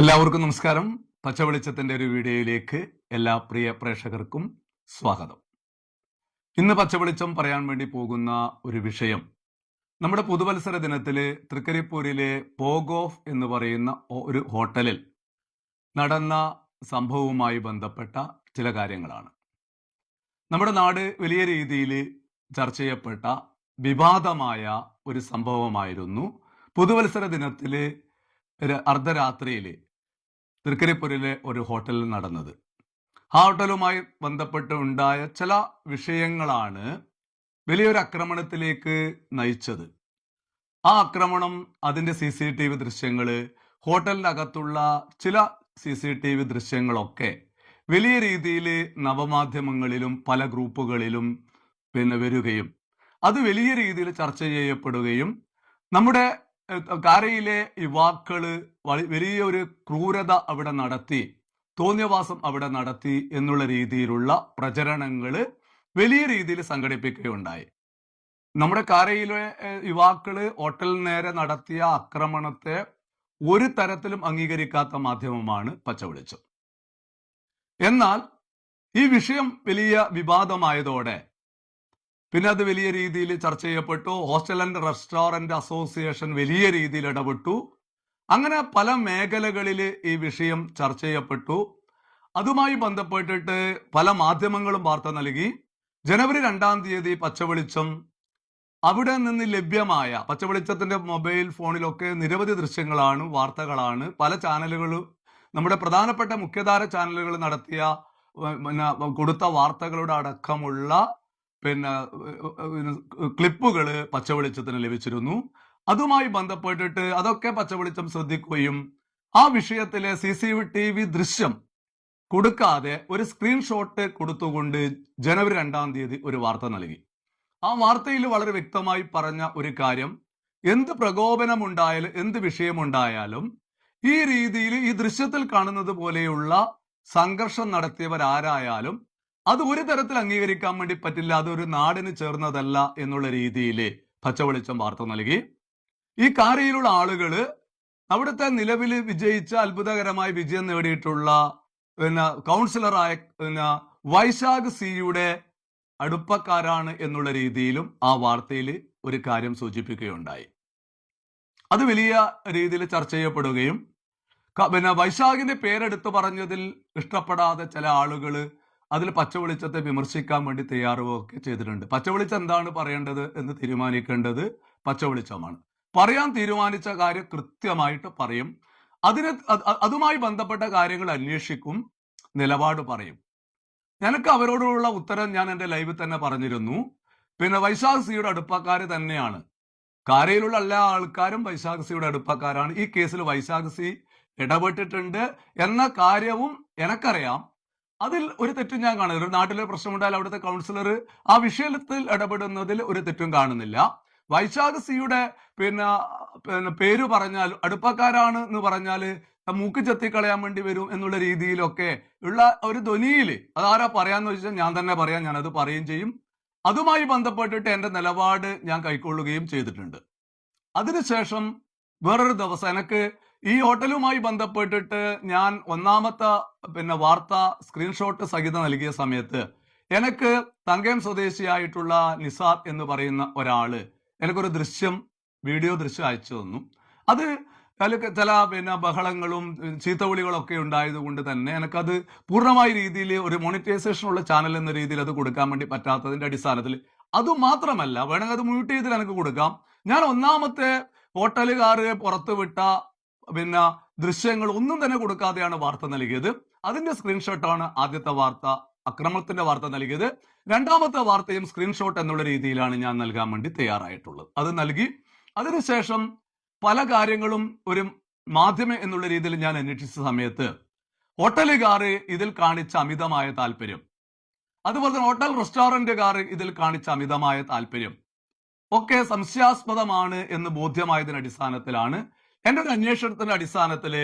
എല്ലാവർക്കും നമസ്കാരം. പച്ചവെളിച്ചത്തിന്റെ ഒരു വീഡിയോയിലേക്ക് എല്ലാ പ്രിയ പ്രേക്ഷകർക്കും സ്വാഗതം. ഇന്ന് പച്ചവെളിച്ചം പറയാൻ വേണ്ടി പോകുന്ന ഒരു വിഷയം. നമ്മുടെ പുതുവത്സര ദിനത്തിൽ തൃക്കരിപ്പൂരിലെ പോഗോഫ് എന്ന് പറയുന്ന ഒരു ഹോട്ടലിൽ നടന്ന സംഭവവുമായി ബന്ധപ്പെട്ട ചില കാര്യങ്ങളാണ്. നമ്മുടെ നാട് വലിയ രീതിയിൽ ചർച്ച ചെയ്യപ്പെട്ട വിവാദമായ ഒരു സംഭവമായിരുന്നു പുതുവത്സര അർദ്ധരാത്രിയിലെ അർദ്ധരാത്രിയിൽ തൃക്കരിപ്പൂരിലെ ഒരു ഹോട്ടലിൽ നടന്നത്. ആ ഹോട്ടലുമായി ബന്ധപ്പെട്ട് ഉണ്ടായ ചില വിഷയങ്ങളാണ് വലിയൊരു ആക്രമണത്തിലേക്ക് നയിച്ചത്. ആ ആക്രമണം അതിന്റെ സി സി ടി വി ദൃശ്യങ്ങൾ ഹോട്ടലിനകത്തുള്ള ചില സി സി ടി വി ദൃശ്യങ്ങളൊക്കെ വലിയ രീതിയിൽ നവമാധ്യമങ്ങളിലും പല ഗ്രൂപ്പുകളിലും പിന്നെ വരികയും അത് വലിയ രീതിയിൽ ചർച്ച ചെയ്യപ്പെടുകയും നമ്മുടെ കാരയിലെ യുവാക്കൾ വലിയൊരു ക്രൂരത അവിടെ നടത്തി തോന്നിയവാസം അവിടെ നടത്തി എന്നുള്ള രീതിയിലുള്ള പ്രചരണങ്ങൾ വലിയ രീതിയിൽ സംഘടിപ്പിക്കുകയുണ്ടായി. നമ്മുടെ കാരയിലെ യുവാക്കൾ ഹോട്ടലിന് നേരെ നടത്തിയ ആക്രമണത്തെ ഒരു തരത്തിലും അംഗീകരിക്കാത്ത മാധ്യമമാണ് പച്ചവെളിച്ചം. എന്നാൽ ഈ വിഷയം വലിയ വിവാദമായതോടെ പിന്നെ അത് വലിയ രീതിയിൽ ചർച്ച ചെയ്യപ്പെട്ടു. ഹോസ്റ്റൽ ആൻഡ് റെസ്റ്റോറന്റ് അസോസിയേഷൻ വലിയ രീതിയിൽ ഇടപെട്ടു. അങ്ങനെ പല മേഖലകളിൽ ഈ വിഷയം ചർച്ച ചെയ്യപ്പെട്ടു. അതുമായി ബന്ധപ്പെട്ടിട്ട് പല മാധ്യമങ്ങളും വാർത്ത നൽകി. ജനുവരി രണ്ടാം തീയതി പച്ചവെളിച്ചം അവിടെ നിന്ന് ലഭ്യമായ പച്ചവെളിച്ചത്തിന്റെ മൊബൈൽ ഫോണിലൊക്കെ നിരവധി ദൃശ്യങ്ങളാണ് വാർത്തകളാണ്. പല ചാനലുകളും നമ്മുടെ പ്രധാനപ്പെട്ട മുഖ്യധാര ചാനലുകൾ നടത്തിയ കൊടുത്ത വാർത്തകളുടെ അടക്കമുള്ള പിന്നെ ക്ലിപ്പുകൾ പച്ചവെളിച്ചത്തിന് ലഭിച്ചിരുന്നു. അതുമായി ബന്ധപ്പെട്ടിട്ട് അതൊക്കെ പച്ചവെളിച്ചം ശ്രദ്ധിക്കുകയും ആ വിഷയത്തിലെ സി സി ടി വി ദൃശ്യം കൊടുക്കാതെ ഒരു സ്ക്രീൻഷോട്ട് കൊടുത്തുകൊണ്ട് ജനുവരി രണ്ടാം തീയതി ഒരു വാർത്ത നൽകി. ആ വാർത്തയിൽ വളരെ വ്യക്തമായി പറഞ്ഞ ഒരു കാര്യം എന്ത് പ്രകോപനമുണ്ടായാലും എന്ത് വിഷയമുണ്ടായാലും ഈ രീതിയിൽ ഈ ദൃശ്യത്തിൽ കാണുന്നത് പോലെയുള്ള സംഘർഷം നടത്തിയവരാരായാലും അത് ഒരു തരത്തിൽ അംഗീകരിക്കാൻ വേണ്ടി പറ്റില്ല. അതൊരു നാടിന് ചേർന്നതല്ല എന്നുള്ള രീതിയിൽ പച്ചവെളിച്ചം വാർത്ത നൽകി. ഈ കാരയിലുള്ള ആളുകൾ അവിടുത്തെ നിലവിൽ വിജയിച്ച അത്ഭുതകരമായ വിജയം നേടിയിട്ടുള്ള പിന്നെ കൗൺസിലറായ പിന്നെ വൈശാഖ് സിയുടെ അടുപ്പക്കാരാണ് എന്നുള്ള രീതിയിലും ആ വാർത്തയിൽ ഒരു കാര്യം സൂചിപ്പിക്കുകയുണ്ടായി. അത് വലിയ രീതിയിൽ ചർച്ച ചെയ്യപ്പെടുകയും പിന്നെ വൈശാഖിന്റെ പേരെടുത്തു പറഞ്ഞതിൽ ഇഷ്ടപ്പെടാതെ ചില ആളുകൾ അതിൽ പച്ചവെളിച്ചത്തെ വിമർശിക്കാൻ വേണ്ടി തയ്യാറുകയൊക്കെ ചെയ്തിട്ടുണ്ട്. പച്ചവെളിച്ചം എന്താണ് പറയേണ്ടത് എന്ന് തീരുമാനിക്കേണ്ടത് പച്ചവെളിച്ചമാണ്. പറയാൻ തീരുമാനിച്ച കാര്യം കൃത്യമായിട്ട് പറയും. അതിന് അത് അത് അതുമായി ബന്ധപ്പെട്ട കാര്യങ്ങൾ അന്വേഷിക്കും നിലപാട് പറയും. ഞങ്ങൾക്ക് അവരോടുള്ള ഉത്തരം ഞാൻ എന്റെ ലൈവിൽ തന്നെ പറഞ്ഞിരുന്നു. പിന്നെ വൈശാഖ് സിയുടെ അടുപ്പക്കാര് തന്നെയാണ്. കാരയിലുള്ള എല്ലാ ആൾക്കാരും വൈശാഖ് സിയുടെ അടുപ്പക്കാരാണ്. ഈ കേസിൽ വൈശാഖ് സി ഇടപെട്ടിട്ടുണ്ട് എന്ന കാര്യവും എനക്കറിയാം. അതിൽ ഒരു തെറ്റും ഞാൻ കാണുന്നില്ല. ഒരു നാട്ടിലെ പ്രശ്നമുണ്ടായാൽ അവിടുത്തെ കൗൺസിലർ ആ വിഷയത്തിൽ ഇടപെടുന്നതിൽ ഒരു തെറ്റും കാണുന്നില്ല. വൈശാഖ് സിയുടെ പിന്നെ പിന്നെ പേര് പറഞ്ഞാൽ അടുപ്പക്കാരാണ് എന്ന് പറഞ്ഞാൽ മൂക്ക് ചെത്തിക്കളയാൻ വേണ്ടി വരും എന്നുള്ള രീതിയിലൊക്കെ ഉള്ള ഒരു ധ്വനിയിൽ അതാരാ പറയാന്ന് വെച്ചാൽ ഞാൻ തന്നെ പറയാം ഞാൻ അത് പറയുകയും ചെയ്യും. അതുമായി ബന്ധപ്പെട്ടിട്ട് എന്റെ നിലപാട് ഞാൻ കൈക്കൊള്ളുകയും ചെയ്തിട്ടുണ്ട്. അതിനുശേഷം വേറൊരു ദിവസം എനിക്ക് ഈ ഹോട്ടലുമായി ബന്ധപ്പെട്ടിട്ട് ഞാൻ ഒന്നാമത്തെ പിന്നെ വാർത്ത സ്ക്രീൻഷോട്ട് സഹിതം നൽകിയ സമയത്ത് എനിക്ക് തങ്കയം സ്വദേശിയായിട്ടുള്ള നിസാർ എന്ന് പറയുന്ന ഒരാൾ എനിക്കൊരു ദൃശ്യം വീഡിയോ ദൃശ്യം അയച്ചു തന്നു. അത് ചില പിന്നെ ബഹളങ്ങളും ചീത്തവിളികളൊക്കെ ഉണ്ടായത് കൊണ്ട് തന്നെ എനിക്കത് പൂർണമായ രീതിയിൽ ഒരു മോണിറ്റൈസേഷൻ ഉള്ള ചാനൽ എന്ന രീതിയിൽ അത് കൊടുക്കാൻ വേണ്ടി പറ്റാത്തതിന്റെ അടിസ്ഥാനത്തിൽ അത് മാത്രമല്ല വേണമെങ്കിൽ അത് മ്യൂട്ട് ചെയ്തിൽ എനിക്ക് കൊടുക്കാം. ഞാൻ ഒന്നാമത്തെ ഹോട്ടലുകാർ പുറത്തുവിട്ട പിന്നെ ദൃശ്യങ്ങൾ ഒന്നും തന്നെ കൊടുക്കാതെയാണ് വാർത്ത നൽകിയത്. അതിന്റെ സ്ക്രീൻഷോട്ടാണ് ആദ്യത്തെ വാർത്ത അക്രമത്തിന്റെ വാർത്ത നൽകിയത്. രണ്ടാമത്തെ വാർത്തയും സ്ക്രീൻഷോട്ട് എന്നുള്ള രീതിയിലാണ് ഞാൻ നൽകാൻ വേണ്ടി തയ്യാറായിട്ടുള്ളത്. അത് നൽകി അതിനുശേഷം പല കാര്യങ്ങളും ഒരു മാധ്യമം എന്നുള്ള രീതിയിൽ ഞാൻ അന്വേഷിച്ച സമയത്ത് ഹോട്ടലുകാർ ഇതിൽ കാണിച്ച അമിതമായ താല്പര്യം. അതുപോലെ തന്നെ ഹോട്ടൽ റെസ്റ്റോറന്റുകാർ ഇതിൽ കാണിച്ച അമിതമായ താല്പര്യം. ഒക്കെ സംശയാസ്പദമാണ് എന്ന് ബോധ്യമായതിന്റെ അടിസ്ഥാനത്തിലാണ് എന്റെ ഒരു അന്വേഷണത്തിന്റെ അടിസ്ഥാനത്തിൽ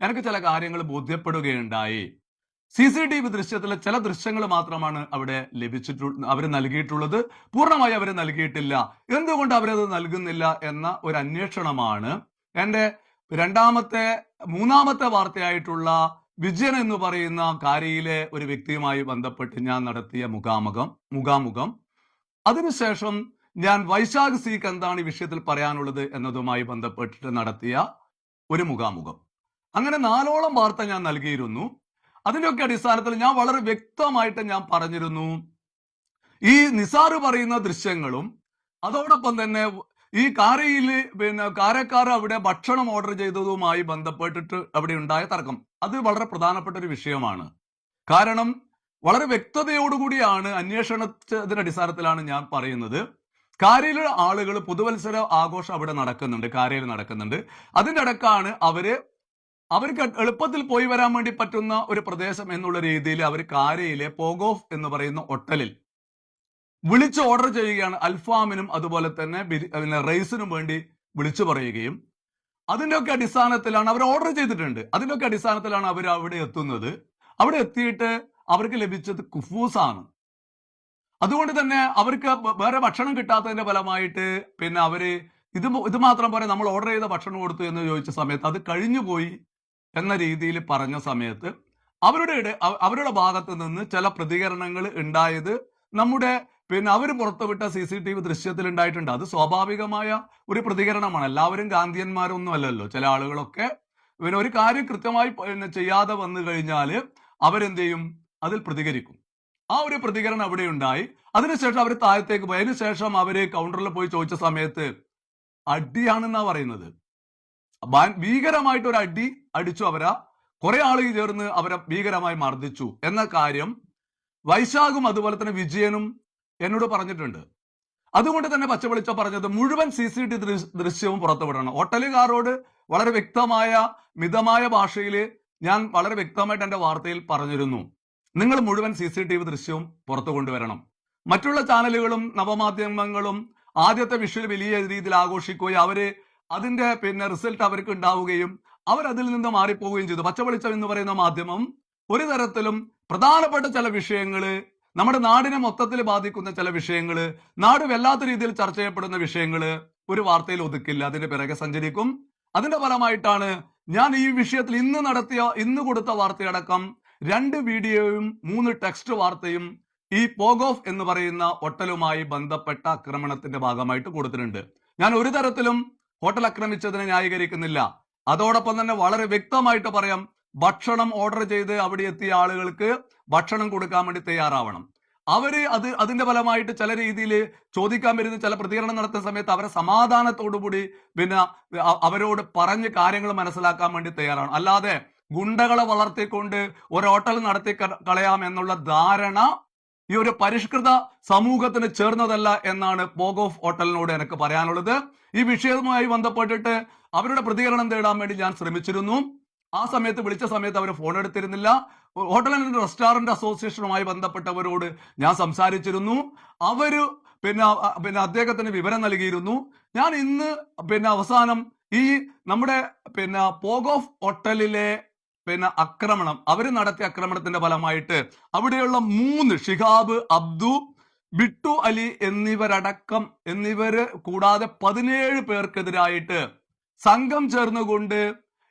എനിക്ക് ചില കാര്യങ്ങൾ ബോധ്യപ്പെടുകയുണ്ടായി. സി സി ടി വി ദൃശ്യത്തിലെ ചില ദൃശ്യങ്ങൾ മാത്രമാണ് അവിടെ ലഭിച്ചിട്ടു അവർ നൽകിയിട്ടുള്ളത്. പൂർണമായി അവർ നൽകിയിട്ടില്ല. എന്തുകൊണ്ട് അവരത് നൽകുന്നില്ല എന്ന ഒരു അന്വേഷണമാണ് എന്റെ രണ്ടാമത്തെ മൂന്നാമത്തെ വാർത്തയായിട്ടുള്ള വിജയൻ എന്ന് പറയുന്ന കാര്യയിലെ ഒരു വ്യക്തിയുമായി ബന്ധപ്പെട്ട് ഞാൻ നടത്തിയ മുഖാമുഖം മുഖാമുഖം. അതിനുശേഷം ഞാൻ വൈശാഖ് സിക്ക് എന്താണ് ഈ വിഷയത്തിൽ പറയാനുള്ളത് എന്നതുമായി ബന്ധപ്പെട്ടിട്ട് നടത്തിയ ഒരു മുഖാമുഖം. അങ്ങനെ നാലോളം വാർത്ത ഞാൻ നൽകിയിരുന്നു. അതിന്റെയൊക്കെ അടിസ്ഥാനത്തിൽ ഞാൻ വളരെ വ്യക്തമായിട്ട് ഞാൻ പറഞ്ഞിരുന്നു. ഈ നിസാറ് പറയുന്ന ദൃശ്യങ്ങളും അതോടൊപ്പം തന്നെ ഈ കാരയിൽ പിന്നെ കാരക്കാർ അവിടെ ഭക്ഷണം ഓർഡർ ചെയ്തതുമായി ബന്ധപ്പെട്ടിട്ട് അവിടെ ഉണ്ടായ തർക്കം അത് വളരെ പ്രധാനപ്പെട്ട ഒരു വിഷയമാണ്. കാരണം വളരെ വ്യക്തതയോടുകൂടിയാണ് അന്വേഷണത്തിന്റെ അടിസ്ഥാനത്തിലാണ് ഞാൻ പറയുന്നത്. കാരയിലെ ആളുകൾ പുതുവത്സര ആഘോഷം അവിടെ നടക്കുന്നുണ്ട് കാരയിൽ നടക്കുന്നുണ്ട്. അതിന്റെ ഇടക്കാണ് അവർ അവർക്ക് എളുപ്പത്തിൽ പോയി വരാൻ വേണ്ടി പറ്റുന്ന ഒരു പ്രദേശം എന്നുള്ള രീതിയിൽ അവർ കാരയിലെ പോഗോഫ് എന്ന് പറയുന്ന ഹോട്ടലിൽ വിളിച്ച് ഓർഡർ ചെയ്യുകയാണ്. അൽഫാമിനും അതുപോലെ തന്നെ പിന്നെ റൈസിനും വേണ്ടി വിളിച്ചു പറയുകയും. അതിന്റെയൊക്കെ അടിസ്ഥാനത്തിലാണ് അവർ ഓർഡർ ചെയ്തിട്ടുണ്ട്. അതിന്റെയൊക്കെ അടിസ്ഥാനത്തിലാണ് അവർ അവിടെ എത്തുന്നത്. അവിടെ എത്തിയിട്ട് അവർക്ക് ലഭിച്ചത് കുഫൂസാണ്. അതുകൊണ്ട് തന്നെ അവർക്ക് വേറെ ഭക്ഷണം കിട്ടാത്തതിന്റെ ഫലമായിട്ട് പിന്നെ അവർ ഇത് ഇത് മാത്രം പോരെ നമ്മൾ ഓർഡർ ചെയ്ത ഭക്ഷണം കൊടുത്തു എന്ന് ചോദിച്ച സമയത്ത് അത് കഴിഞ്ഞു പോയി എന്ന രീതിയിൽ പറഞ്ഞ സമയത്ത് അവരുടെ അവരുടെ ഭാഗത്ത് നിന്ന് ചില പ്രതികരണങ്ങൾ ഉണ്ടായത് നമ്മുടെ പിന്നെ അവർ പുറത്തുവിട്ട സി സി ടി വി ദൃശ്യത്തിൽ ഉണ്ടായിട്ടുണ്ട്. അത് സ്വാഭാവികമായ ഒരു പ്രതികരണമാണ്. എല്ലാവരും ഗാന്ധിയന്മാരൊന്നും അല്ലല്ലോ. ചില ആളുകളൊക്കെ പിന്നെ ഒരു കാര്യം കൃത്യമായി ചെയ്യാതെ വന്നു കഴിഞ്ഞാൽ അവരെന്ത് ചെയ്യും? അതിൽ പ്രതികരിക്കും. ആ ഒരു പ്രതികരണം അവിടെ ഉണ്ടായി. അതിനുശേഷം അവർ താഴത്തേക്ക് പോയി. അതിനുശേഷം അവർ കൗണ്ടറിൽ പോയി ചോദിച്ച സമയത്ത് അടിയാണെന്നാ പറയുന്നത്. ഭീകരമായിട്ട് ഒരു അടി അടിച്ചു അവരാ. കുറെ ആളുകൾ ചേർന്ന് അവരെ ഭീകരമായി മർദ്ദിച്ചു എന്ന കാര്യം വൈശാഖും അതുപോലെ തന്നെ വിജയനും എന്നോട് പറഞ്ഞിട്ടുണ്ട്. അതുകൊണ്ട് തന്നെ പച്ചവെളിച്ച പറഞ്ഞത് മുഴുവൻ സി സി ടി ദൃശ്യവും പുറത്തുവിടണം ഹോട്ടലുകാരോട് വളരെ വ്യക്തമായ മിതമായ ഭാഷയിൽ ഞാൻ വളരെ വ്യക്തമായിട്ട് എന്റെ വാർത്തയിൽ പറഞ്ഞിരുന്നു. നിങ്ങൾ മുഴുവൻ സി സി ടി വി ദൃശ്യവും പുറത്തു കൊണ്ടുവരണം. മറ്റുള്ള ചാനലുകളും നവമാധ്യമങ്ങളും ആദ്യത്തെ വിഷ്വൽ വലിയ രീതിയിൽ ആഘോഷിക്കുകയും അവർ അതിന്റെ പിന്നെ റിസൾട്ട് അവർക്ക് ഉണ്ടാവുകയും അവർ അതിൽ നിന്ന് മാറിപ്പോവുകയും ചെയ്തു. പച്ചവെളിച്ചം എന്ന് പറയുന്ന മാധ്യമം ഒരു തരത്തിലും പ്രധാനപ്പെട്ട ചില വിഷയങ്ങൾ നമ്മുടെ നാടിനെ മൊത്തത്തിൽ ബാധിക്കുന്ന ചില വിഷയങ്ങൾ നാട് വല്ലാത്ത രീതിയിൽ ചർച്ച ചെയ്യപ്പെടുന്ന വിഷയങ്ങൾ ഒരു വാർത്തയിൽ ഒതുക്കില്ല. അതിന്റെ പിറകെ സഞ്ചരിക്കും. അതിന്റെ ഫലമായിട്ടാണ് ഞാൻ ഈ വിഷയത്തിൽ ഇന്ന് നടത്തിയ ഇന്ന് കൊടുത്ത വാർത്തയടക്കം രണ്ട് വീഡിയോയും മൂന്ന് ടെക്സ്റ്റ് വാർത്തയും ഈ പോഗോഫ് എന്ന് പറയുന്ന ഹോട്ടലുമായി ബന്ധപ്പെട്ട ആക്രമണത്തിന്റെ ഭാഗമായിട്ട് കൊടുത്തിട്ടുണ്ട് ഞാൻ ഒരു തരത്തിലും ഹോട്ടൽ ആക്രമിച്ചതിനെ ന്യായീകരിക്കുന്നില്ല. അതോടൊപ്പം തന്നെ വളരെ വ്യക്തമായിട്ട് പറയാം ഭക്ഷണം ഓർഡർ ചെയ്ത് അവിടെ എത്തിയ ആളുകൾക്ക് ഭക്ഷണം കൊടുക്കാൻ വേണ്ടി തയ്യാറാവണം. അവർ അത് അതിന്റെ ഫലമായിട്ട് ചില രീതിയിൽ ചോദിക്കാൻ വരുന്ന ചില പ്രതികരണം നടത്തുന്ന സമയത്ത് അവരെ സമാധാനത്തോടുകൂടി പിന്നെ അവരോട് പറഞ്ഞ് കാര്യങ്ങൾ മനസ്സിലാക്കാൻ വേണ്ടി തയ്യാറാണ് അല്ലാതെ ഗുണ്ടകളെ വളർത്തിക്കൊണ്ട് ഒരു ഹോട്ടൽ നടത്തി കളയാം എന്നുള്ള ധാരണ ഈ ഒരു പരിഷ്കൃത സമൂഹത്തിന് ചേർന്നതല്ല എന്നാണ് പോഗ് ഓഫ് ഹോട്ടലിനോട് എനിക്ക് പറയാനുള്ളത്. ഈ വിഷയവുമായി ബന്ധപ്പെട്ടിട്ട് അവരുടെ പ്രതികരണം തേടാൻ വേണ്ടി ഞാൻ ശ്രമിച്ചിരുന്നു. ആ സമയത്ത് വിളിച്ച സമയത്ത് അവർ ഫോൺ എടുത്തിരുന്നില്ല. ഹോട്ടൽ ആൻഡ് റെസ്റ്റോറന്റ് അസോസിയേഷനുമായി ബന്ധപ്പെട്ടവരോട് ഞാൻ സംസാരിച്ചിരുന്നു. അവർ പിന്നെ പിന്നെ അദ്ദേഹത്തിന് വിവരം നൽകിയിരുന്നു. ഞാൻ ഇന്ന് പിന്നെ അവസാനം ഈ നമ്മുടെ പിന്നെ പോഗ് ഓഫ് ഹോട്ടലിലെ പിന്നെ ആക്രമണം. അവർ നടത്തിയ ആക്രമണത്തിന്റെ ഫലമായിട്ട് അവിടെയുള്ള മൂന്ന് ഷിഹാബ് അബ്ദു ബിട്ടു അലി എന്നിവരടക്കം എന്നിവര് കൂടാതെ പതിനേഴ് പേർക്കെതിരായിട്ട് സംഘം ചേർന്നുകൊണ്ട്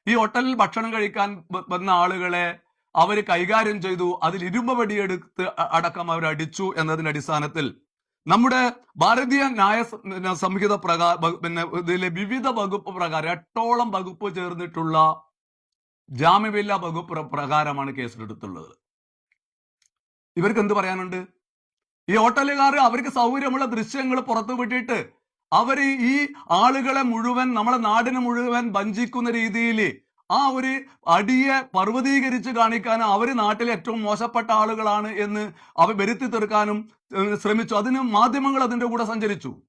ഈ ഹോട്ടലിൽ ഭക്ഷണം കഴിക്കാൻ വന്ന ആളുകളെ അവർ കൈകാര്യം ചെയ്തു. അതിൽ ഇരുമ്പ് വടിയെടുത്ത് അടക്കം അവർ അടിച്ചു എന്നതിന്റെ അടിസ്ഥാനത്തിൽ നമ്മുടെ ഭാരതീയ ന്യായ സംഹിത പ്രകാരം പിന്നെ ഇതിലെ വിവിധ വകുപ്പ് പ്രകാരം എട്ടോളം വകുപ്പ് ചേർന്നിട്ടുള്ള ജാമ്യമില്ലാ വകുപ്പ് പ്ര- പ്രകാരമാണ് കേസിലെടുത്തുള്ളത് ഇവർക്ക് എന്ത് പറയാനുണ്ട്? ഈ ഹോട്ടലുകാർ അവർക്ക് സൗകര്യമുള്ള ദൃശ്യങ്ങൾ പുറത്തു വിട്ടിട്ട് അവർ ഈ ആളുകളെ മുഴുവൻ നമ്മളെ നാടിനെ മുഴുവൻ വഞ്ചിക്കുന്ന രീതിയിൽ ആ ഒരു അടിയെ പർവതീകരിച്ച് കാണിക്കാനും അവർ നാട്ടിലെ ഏറ്റവും മോശപ്പെട്ട ആളുകളാണ് എന്ന് അവ വരുത്തി തീർക്കാനും ശ്രമിച്ചു. അതിന് മാധ്യമങ്ങൾ അതിന്റെ കൂടെ സഞ്ചരിച്ചു.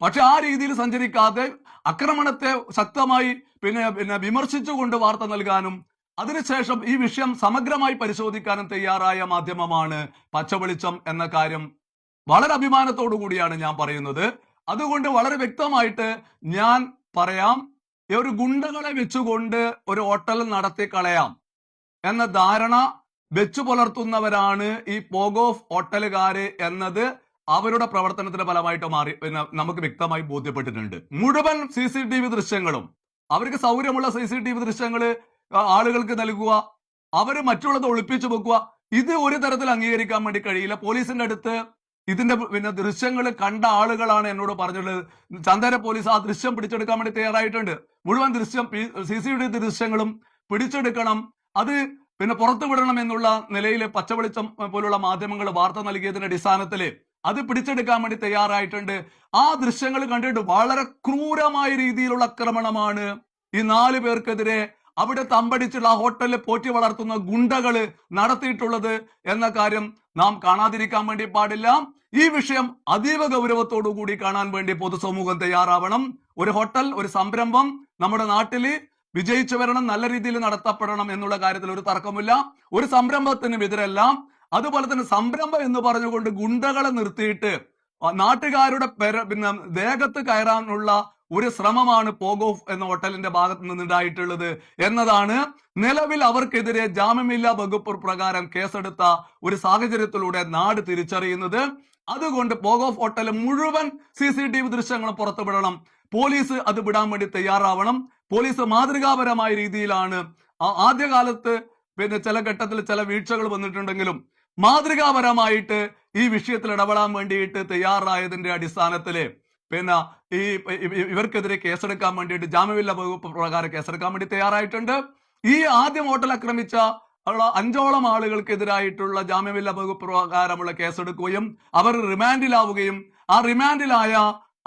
പക്ഷെ ആ രീതിയിൽ സഞ്ചരിക്കാതെ ആക്രമണത്തെ ശക്തമായി പിന്നെ പിന്നെ വിമർശിച്ചുകൊണ്ട് വാർത്ത നൽകാനും അതിനുശേഷം ഈ വിഷയം സമഗ്രമായി പരിശോധിക്കാനും തയ്യാറായ മാധ്യമമാണ് പച്ചവെളിച്ചം എന്ന കാര്യം വളരെ അഭിമാനത്തോടു കൂടിയാണ് ഞാൻ പറയുന്നത്. അതുകൊണ്ട് വളരെ വ്യക്തമായിട്ട് ഞാൻ പറയാം ഒരു ഗുണ്ടകളെ വെച്ചുകൊണ്ട് ഒരു ഹോട്ടൽ നടത്തി കളയാം എന്ന ധാരണ വെച്ചു പുലർത്തുന്നവരാണ് ഈ പോഗോഫ് ഹോട്ടലുകാര് എന്നത്. അവരുടെ പ്രവർത്തനത്തിന്റെ ഫലമായിട്ട് മാറി നമുക്ക് വ്യക്തമായി ബോധ്യപ്പെട്ടിട്ടുണ്ട്. മുഴുവൻ സി സി ടി വി ദൃശ്യങ്ങളും അവർക്ക് സൗകര്യമുള്ള സി സി ടി വി ദൃശ്യങ്ങൾ ആളുകൾക്ക് നൽകുക അവർ മറ്റുള്ളത് ഒളിപ്പിച്ചു വെക്കുക ഇത് ഒരു തരത്തിൽ അംഗീകരിക്കാൻ വേണ്ടി കഴിയില്ല. പോലീസിന്റെ അടുത്ത് ഇതിന്റെ പിന്നെ ദൃശ്യങ്ങൾ കണ്ട ആളുകളാണ് എന്നോട് പറഞ്ഞിട്ടുള്ളത്. ചന്ദന പോലീസ് ആ ദൃശ്യം പിടിച്ചെടുക്കാൻ വേണ്ടി തയ്യാറായിട്ടുണ്ട്. മുഴുവൻ ദൃശ്യം സി സി ടി ദൃശ്യങ്ങളും പിടിച്ചെടുക്കണം. അത് പിന്നെ പുറത്തുവിടണം എന്നുള്ള നിലയിൽ പച്ചവെളിച്ചം പോലുള്ള മാധ്യമങ്ങൾ വാർത്ത നൽകിയതിന്റെ അടിസ്ഥാനത്തിൽ അത് പിടിച്ചെടുക്കാൻ വേണ്ടി തയ്യാറായിട്ടുണ്ട്. ആ ദൃശ്യങ്ങൾ കണ്ടിട്ട് വളരെ ക്രൂരമായ രീതിയിലുള്ള ആക്രമണമാണ് ഈ നാല് പേർക്കെതിരെ അവിടെ തമ്പടിച്ചുള്ള ഹോട്ടലിൽ പോറ്റി വളർത്തുന്ന ഗുണ്ടകൾ നടത്തിയിട്ടുള്ളത് എന്ന കാര്യം നാം കാണാതിരിക്കാൻ വേണ്ടി പാടില്ല. ഈ വിഷയം അതീവ ഗൗരവത്തോടു കൂടി കാണാൻ വേണ്ടി പൊതുസമൂഹം തയ്യാറാവണം. ഒരു ഹോട്ടൽ ഒരു സംരംഭം നമ്മുടെ നാട്ടിൽ വിജയിച്ചു വരണം നല്ല രീതിയിൽ നടത്തപ്പെടണം എന്നുള്ള കാര്യത്തിൽ ഒരു തർക്കമില്ല. ഒരു സംരംഭത്തിനും എതിരല്ല. അതുപോലെ തന്നെ സംരംഭം എന്ന് പറഞ്ഞുകൊണ്ട് ഗുണ്ടകളെ നിർത്തിയിട്ട് നാട്ടുകാരുടെ പെര പിന്നെ ദേഹത്ത് കയറാനുള്ള ഒരു ശ്രമമാണ് പോഗോഫ് എന്ന ഹോട്ടലിന്റെ ഭാഗത്ത് നിന്നുണ്ടായിട്ടുള്ളത് എന്നതാണ് നിലവിൽ അവർക്കെതിരെ ജാമ്യമില്ലാ വകുപ്പ് പ്രകാരം കേസെടുത്ത ഒരു സാഹചര്യത്തിലൂടെ നാട് തിരിച്ചറിയുന്നത്. അതുകൊണ്ട് പോഗോഫ് ഹോട്ടൽ മുഴുവൻ സി സി ടി വി ദൃശ്യങ്ങളും പുറത്തുവിടണം. പോലീസ് അത് വിടാൻ വേണ്ടി തയ്യാറാവണം. പോലീസ് മാതൃകാപരമായ രീതിയിലാണ് ആദ്യകാലത്ത് പിന്നെ ചില ഘട്ടത്തിൽ ചില വീഴ്ചകൾ വന്നിട്ടുണ്ടെങ്കിലും മാതൃകാപരമായിട്ട് ഈ വിഷയത്തിൽ ഇടപെടാൻ വേണ്ടിയിട്ട് തയ്യാറായതിന്റെ അടിസ്ഥാനത്തിൽ പിന്നെ ഈ ഇവർക്കെതിരെ കേസെടുക്കാൻ വേണ്ടിയിട്ട് ജാമ്യമില്ല വകുപ്പ് പ്രകാരം കേസെടുക്കാൻ വേണ്ടി തയ്യാറായിട്ടുണ്ട്. ഈ ആദ്യം ഹോട്ടൽ ആക്രമിച്ച അഞ്ചോളം ആളുകൾക്കെതിരായിട്ടുള്ള ജാമ്യമില്ല വകുപ്പ് പ്രകാരമുള്ള കേസെടുക്കുകയും അവർ റിമാൻഡിലാവുകയും ആ റിമാൻഡിലായ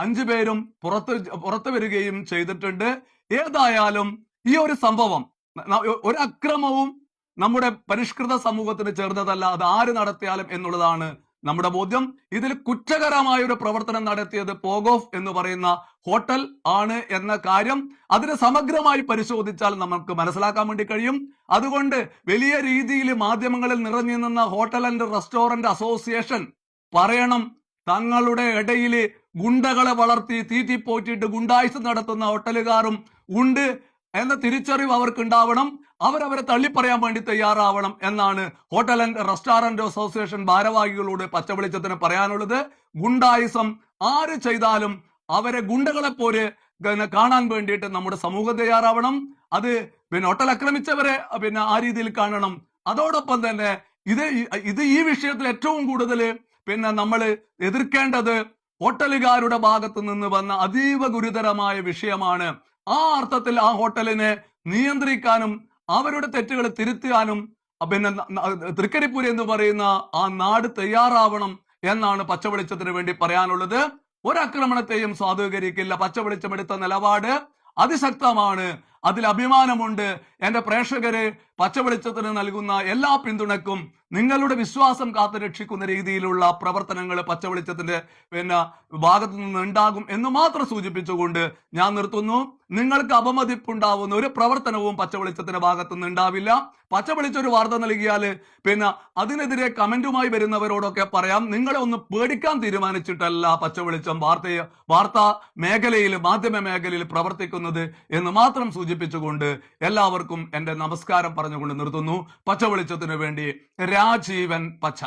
അഞ്ചു പേരും പുറത്ത് പുറത്തു വരികയും ചെയ്തിട്ടുണ്ട്. ഏതായാലും ഈ ഒരു സംഭവം ഒരു അക്രമവും നമ്മുടെ പരിഷ്കൃത സമൂഹത്തിന് ചേർന്നതല്ല അത് ആര് നടത്തിയാലും എന്നുള്ളതാണ് നമ്മുടെ ബോധ്യം. ഇതിൽ കുറ്റകരമായ ഒരു പ്രവർത്തനം നടത്തിയത് പോഗോഫ് എന്ന് പറയുന്ന ഹോട്ടൽ ആണ് എന്ന കാര്യം അതിനെ സമഗ്രമായി പരിശോധിച്ചാൽ നമുക്ക് മനസ്സിലാക്കാൻ വേണ്ടി കഴിയും. അതുകൊണ്ട് വലിയ രീതിയിൽ മാധ്യമങ്ങളിൽ നിറഞ്ഞു നിന്ന ഹോട്ടൽ ആൻഡ് റെസ്റ്റോറന്റ് അസോസിയേഷൻ പറയണം തങ്ങളുടെ ഇടയിൽ ഗുണ്ടകളെ വളർത്തി തീറ്റിപ്പോറ്റിട്ട് ഗുണ്ടായുസ് നടത്തുന്ന ഹോട്ടലുകാരും ഉണ്ട്. എന്ന തിരിച്ചറിവ് അവർക്ക് ഉണ്ടാവണം അവരവരെ തള്ളിപ്പറയാൻ വേണ്ടി തയ്യാറാവണം എന്നാണ് ഹോട്ടൽ ആൻഡ് റെസ്റ്റോറന്റ് അസോസിയേഷൻ ഭാരവാഹികളോട് പച്ചവെളിച്ചത്തിന് പറയാനുള്ളത്. ഗുണ്ടായുസം ആര് ചെയ്താലും അവരെ ഗുണ്ടകളെ പോലെ കാണാൻ വേണ്ടിയിട്ട് നമ്മുടെ സമൂഹം തയ്യാറാവണം. അത് പിന്നെ ഹോട്ടൽ ആക്രമിച്ചവരെ പിന്നെ ആ രീതിയിൽ കാണണം. അതോടൊപ്പം തന്നെ ഇത് ഇത് ഈ വിഷയത്തിൽ ഏറ്റവും കൂടുതൽ പിന്നെ നമ്മൾ എതിർക്കേണ്ടത് ഹോട്ടലുകാരുടെ ഭാഗത്ത് നിന്ന് വന്ന അതീവ ഗുരുതരമായ വിഷയമാണ് ആ അർത്ഥത്തിൽ ആ ഹോട്ടലിനെ നിയന്ത്രിക്കാനും അവരുടെ തെറ്റുകൾ തിരുത്താനും പിന്നെ തൃക്കരിപ്പൂര് എന്ന് പറയുന്ന ആ നാട് തയ്യാറാവണം എന്നാണ് പച്ചവെളിച്ചത്തിന് വേണ്ടി പറയാനുള്ളത്. ഒരാക്രമണത്തെയും സ്വാധീകരിക്കില്ല. പച്ചവെളിച്ചം എടുത്ത നിലപാട് അതിശക്തമാണ്. അതിൽ അഭിമാനമുണ്ട്. എന്റെ പ്രേക്ഷകര് പച്ചവെളിച്ചത്തിന് നൽകുന്ന എല്ലാ പിന്തുണക്കും നിങ്ങളുടെ വിശ്വാസം കാത്തു രക്ഷിക്കുന്ന രീതിയിലുള്ള പ്രവർത്തനങ്ങൾ പച്ചവെളിച്ചത്തിന്റെ പിന്നെ ഭാഗത്തു നിന്ന് ഉണ്ടാകും എന്ന് മാത്രം സൂചിപ്പിച്ചുകൊണ്ട് ഞാൻ നിർത്തുന്നു. നിങ്ങൾക്ക് അപമതിപ്പുണ്ടാവുന്ന ഒരു പ്രവർത്തനവും പച്ചവെളിച്ചത്തിന്റെ ഭാഗത്തു നിന്ന് ഉണ്ടാവില്ല. പച്ചവെളിച്ച ഒരു വാർത്ത നൽകിയാൽ പിന്നെ അതിനെതിരെ കമന്റുമായി വരുന്നവരോടൊക്കെ പറയാം. നിങ്ങളെ ഒന്ന് പേടിക്കാൻ തീരുമാനിച്ചിട്ടല്ല പച്ചവെളിച്ചം വാർത്തയെ വാർത്താ മേഖലയിൽ മാധ്യമ മേഖലയിൽ പ്രവർത്തിക്കുന്നത് എന്ന് മാത്രം സൂചിപ്പിച്ചുകൊണ്ട് എല്ലാവർക്കും എന്റെ നമസ്കാരം പറഞ്ഞുകൊണ്ട് നിർത്തുന്നു. പച്ച വെളിച്ചത്തിനു വേണ്ടി രാജീവൻ പച്ച.